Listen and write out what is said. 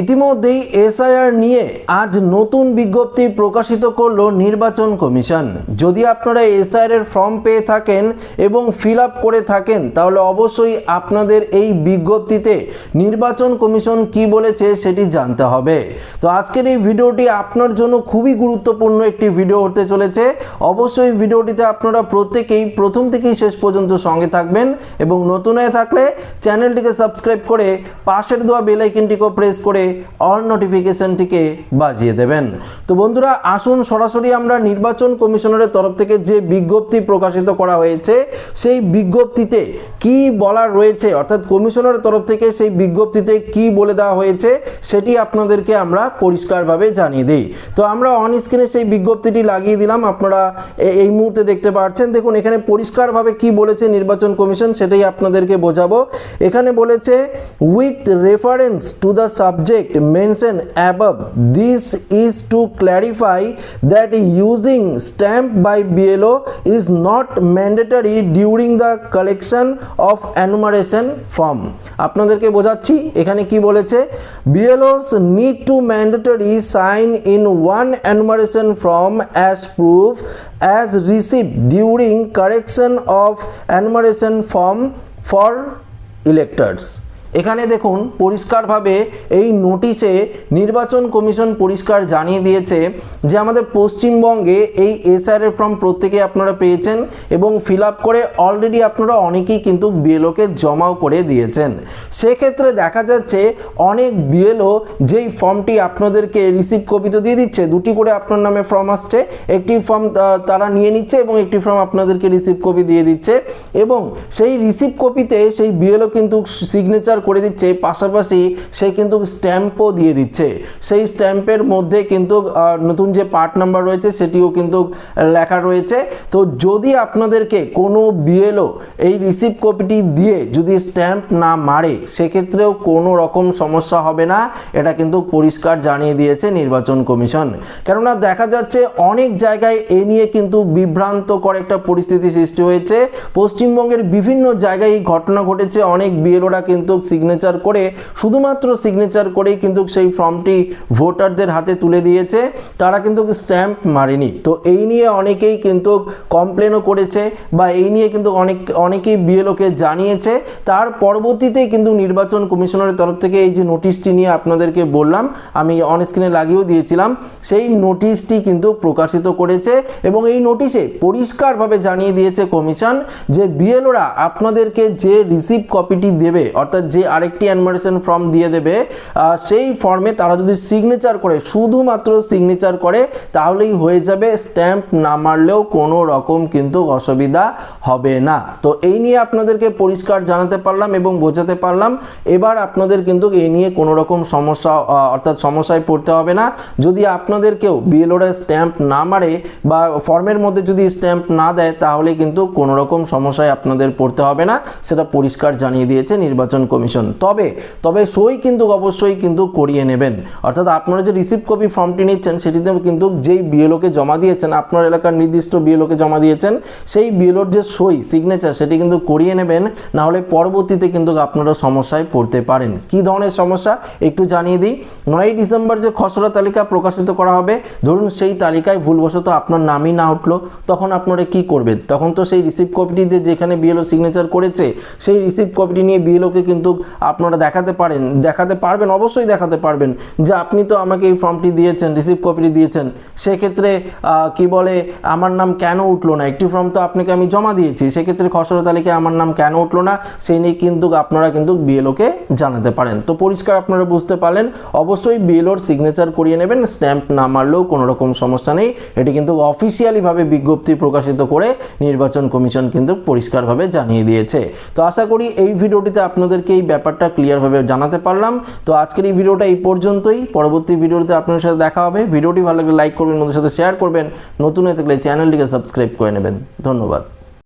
ইতিমধ্যেই এসআইআর নিয়ে আজ নতুন বিজ্ঞপ্তি প্রকাশিত করল নির্বাচন কমিশন। যদি আপনারা এসআইআর এর ফর্ম পেয়ে থাকেন এবং ফিল করে থাকেন, তাহলে অবশ্যই আপনাদের এই বিজ্ঞপ্তিতে নির্বাচন কমিশন কি বলেছে সেটি জানতে হবে। তো আজকের এই ভিডিওটি আপনার জন্য খুবই গুরুত্বপূর্ণ একটি ভিডিও হতে চলেছে। অবশ্যই ভিডিওটিতে আপনারা প্রত্যেকেই প্রথম থেকেই শেষ পর্যন্ত সঙ্গে থাকবেন এবং নতুন হয়ে থাকলে চ্যানেলটিকে সাবস্ক্রাইব করে পাশের দেওয়া বেল আইকনটিকেও প্রেস করে অল নোটিফিকেশনটিকে বাজিয়ে দেবেন। তো বন্ধুরা, আসুন সরাসরি আমরা নির্বাচন কমিশনারের তরফ থেকে যে বিজ্ঞপ্তি প্রকাশিত করা হয়েছে, সেই বিজ্ঞপ্তিতে কি বলার রয়েছে, অর্থাৎ কমিশনারের তরফ থেকে সেই বিজ্ঞপ্তিতে কি বলে দেওয়া হয়েছে, সেটি আপনাদেরকে আমরা পরিষ্কারভাবে জানিয়ে দিই। তো আমরা অন স্ক্রিনে সেই বিজ্ঞপ্তিটি লাগিয়ে দিলাম, আপনারা এই মুহূর্তে দেখতে পাচ্ছেন। দেখুন, এখানে পরিষ্কারভাবে কি বলেছে নির্বাচন কমিশন, সেটাই আপনাদেরকে বোঝাবো। এখানে বলেছে with reference to the subject mention above this is to clarify that using stamp by BLO is not mandatory during the collection of enumeration form আপনাদেরকে বোঝাচ্ছি, এখানে কি বলেছে? BLOs need to mandatory sign in one enumeration form as proof as receive during correction of enumeration form for electors এখানে দেখুন, পরিষ্কারভাবে এই নোটিশে নির্বাচন কমিশন পরিষ্কার জানিয়ে দিয়েছে যে আমাদের পশ্চিমবঙ্গে এই এসআর এর ফর্ম প্রত্যেকে আপনারা পেয়েছেন এবং ফিল করে অলরেডি আপনারা অনেকেই কিন্তু বিএলওকে জমাও করে দিয়েছেন। সেক্ষেত্রে দেখা যাচ্ছে অনেক বিএলও যেই ফর্মটি আপনাদেরকে রিসিভ কপি তো দিয়ে দিচ্ছে, দুটি করে আপনার নামে ফর্ম আসছে, একটি ফর্ম তারা নিয়ে নিচ্ছে এবং একটি ফর্ম আপনাদেরকে রিসিভ কপি দিয়ে দিচ্ছে এবং সেই রিসিভ কপিতে সেই বিএলও কিন্তু সিগনেচার করে দিচ্ছে, পাশাপাশি সে কিন্তু স্ট্যাম্পও দিয়ে দিচ্ছে। সেই স্ট্যাম্পের মধ্যে কিন্তু নতুন যে পার্ট নাম্বার রয়েছে সেটিও কিন্তু লেখা রয়েছে। তো যদি আপনাদেরকে কোনো বিএলও এই রিসিভ কপিটি দিয়ে যদি স্ট্যাম্প না মারে, সেক্ষেত্রেও কোনো রকম সমস্যা হবে না। এটা কিন্তু পরিষ্কার জানিয়ে দিয়েছে নির্বাচন কমিশন। কেননা দেখা যাচ্ছে অনেক জায়গায় এ নিয়ে কিন্তু বিভ্রান্তকর একটা পরিস্থিতি সৃষ্টি হয়েছে। পশ্চিমবঙ্গের বিভিন্ন জায়গায় এই ঘটনা ঘটেছে। অনেক বিএলওরা কিন্তু সিগনেচার করে, শুধুমাত্র সিগনেচার করেই কিন্তু সেই ফর্মটি ভোটারদের হাতে তুলে দিয়েছে। তারা কিন্তু স্ট্যাম্প মারেনি। তো এই নিয়ে অনেকেই কিন্তু কমপ্লেনও করেছে বা এই নিয়ে কিন্তু অনেক, অনেকেই বিএলওকে জানিয়েছে। তার পরবর্তীতে কিন্তু নির্বাচন কমিশনারের তরফ থেকে এই যে নোটিশটি নিয়ে আপনাদেরকে বললাম, আমি অন স্ক্রিনে লাগিয়েও দিয়েছিলাম, সেই নোটিশটি কিন্তু প্রকাশিত করেছে এবং এই নোটিশে পরিষ্কারভাবে জানিয়ে দিয়েছে কমিশন যে বিএলওরা আপনাদেরকে যে রিসিভ কপিটি দেবে, অর্থাৎ যে আরেকটি অ্যানমারেশন ফর্ম দিয়ে দেবে। সেই ফর্মে তারা যদি সিগনেচার করে, শুধুমাত্র সিগনেচার করে, তাহলেই হয়ে যাবে স্ট্যাম্প না মারলেও কোনো রকম কিন্তু অসুবিধা হবে না। তো এই নিয়ে আপনাদেরকে পরিষ্কার জানাতে পারলাম এবং বোঝাতে পারলাম। এবার আপনাদের কিন্তু এই নিয়ে কোনো রকম সমস্যা অর্থাৎ সমস্যায় পড়তে হবে না। যদি আপনাদের কেউ বিএলওরা স্ট্যাম্প না মারে বা ফর্মের মধ্যে যদি স্ট্যাম্প না দেয়, তাহলে কিন্তু কোনো রকম সমস্যায় আপনাদের পড়তে হবে না। সেটা পরিষ্কার জানিয়ে দিয়েছে নির্বাচন কমিশন। তবে তবে সই কিন্তু অবশ্যই কিন্তু করিয়ে নেবেন। অর্থাৎ আপনারা যে রিসিভ কপি ফর্মটি নিচ্ছেন, সেটিতে কিন্তু যেই বিএলওকে জমা দিয়েছেন, আপনার এলাকার নির্দিষ্ট বিএলওকে জমা দিয়েছেন, সেই বিএলওর যে সই সিগনেচার সেটি কিন্তু করিয়ে নেবেন। না হলে পরবর্তীতে কিন্তু আপনারা সমস্যায় পড়তে পারেন। কি ধরনের সমস্যা? একটু জানিয়ে দিই। নয়ই ডিসেম্বর যে খসড়া তালিকা প্রকাশিত করা হবে, ধরুন সেই তালিকায় ভুলবশত আপনার নামই না উঠল, তখন আপনারা কি করবেন? তখন তো সেই রিসিভ কপিটিতে যেখানে বিএলও সিগনেচার করেছে, সেই রিসিভ কপিটি নিয়ে বিএলওকে কিন্তু আপনারা দেখাতে পারেন, দেখাতে পারবেন, অবশ্যই দেখাতে পারবেন যে আপনি তো আমাকে এই ফর্মটি দিয়েছেন রিসিভ কপিটি দিয়েছেন। সেক্ষেত্রে কি বলে, আমার নাম কেন উঠল না? একটি ফর্ম তো আপনাকে আমি জমা দিয়েছি, সেক্ষেত্রে খসড়া তালিকায় আমার নাম কেন উঠল না? সেই নিয়ে কিন্তু আপনারা কিন্তু বিএলওকে জানাতে পারেন। তো পরিষ্কার আপনারা বুঝতে পারলেন, অবশ্যই বিএলওর সিগনেচার করিয়ে নেবেন স্ট্যাম্প না মারলেও কোনো রকম সমস্যা নেই। এটি কিন্তু অফিসিয়ালিভাবে বিজ্ঞপ্তি প্রকাশিত করে নির্বাচন কমিশন কিন্তু পরিষ্কারভাবে জানিয়ে দিয়েছে। তো আশা করি এই ভিডিওটিতে আপনাদেরকে ব্যাপারটা ক্লিয়ারভাবে জানাতে পারলাম। তো আজকের এই ভিডিওটা এই পর্যন্তই। পরবর্তী ভিডিওতে আপনার সাথে দেখা হবে। ভিডিওটি ভালো লাগলে লাইক করবেন নতুন সাথে শেয়ার করবেন। নতুন হয়ে থাকলে চ্যানেলটিকে সাবস্ক্রাইব করে নেবেন। ধন্যবাদ।